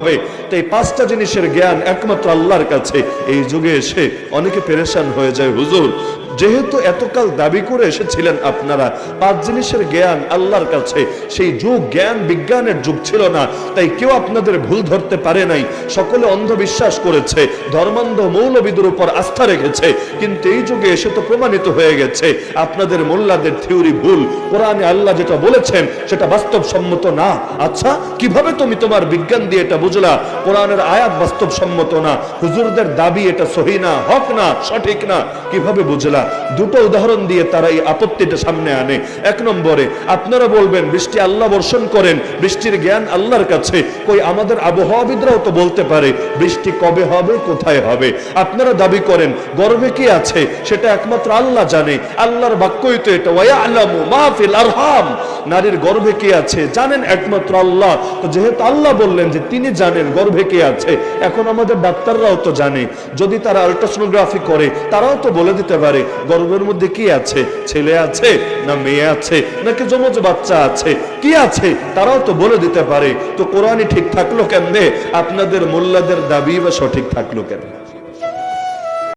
হবে তো এই পাঁচটা জিনিসের জ্ঞান একমাত্র আল্লাহর কাছে। এই যুগে এসে অনেকে পেরেশান হয়ে যায়, হুজুর। যেহেতু এতকাল দাবি করে এসেছিলেন আপনারা, পাঁচ জিনিসের জ্ঞান আল্লাহর কাছে। সেই যুগ জ্ঞান বিজ্ঞানের যুগ ছিল না, তাই কেউ আপনাদের ভুল ধরতে পারে নাই। সকলে অন্ধবিশ্বাস করেছে, ধর্মান্ধ মৌলবিদের উপর আস্থা রেখেছে। কিন্তু এই যুগে এসে তো প্রমাণিত হয়ে গেছে, আপনাদের মোল্লাদের থিওরি ভুল। কোরআনে আল্লাহ যেটা বলেছেন, সেটা বাস্তবসম্মত না। আচ্ছা কীভাবে তুমি তোমার বিজ্ঞান দিয়ে এটা বুঝলা কোরআনের আয়াত বাস্তবসম্মত না। হুজুরদের দাবি এটা সহি না, হক না, সঠিক না। কীভাবে বুঝলা? দুটো উদাহরণ দিয়ে তারা এই আপত্তিটা সামনে আনে। এক নম্বরে, আপনারা বলবেন, বৃষ্টি আল্লাহ বর্ষণ করেন, বৃষ্টির জ্ঞান আল্লাহর কাছে। কই, আমাদের আবহাওয়াবিদরাও তো বলতে পারে, বৃষ্টি কবে হবে, কোথায় হবে? আপনারা দাবি করেন গর্ভে কি আছে? সেটা একমাত্র আল্লাহ জানে। আল্লাহর বাক্যই তো এটা, ওয়া আলামু মাহফিল আরহাম। নারীর গর্ভে কি আছে? জানেন একমাত্র আল্লাহ। তো যেহেতু আল্লাহ বললেন যে তিনি জানেন গর্ভে কি আছে, এখন আমাদের ডাক্তাররাও তো জানে। যদি তারা আল্ট্রাসোনোগ্রাফি করে, তারাও তো বলে দিতে পারে, গর্ভের মধ্যে কি আছে? ছেলে আছে না মেয়ে আছে? নাকি যমজ বাচ্চা আছে? কি আছে? তারাও তো বলে দিতে পারে। তো কোরআনই ঠিক থাকল কেমনে? আপনাদের মোল্লাদের দাবি বা সঠিক থাকল কেন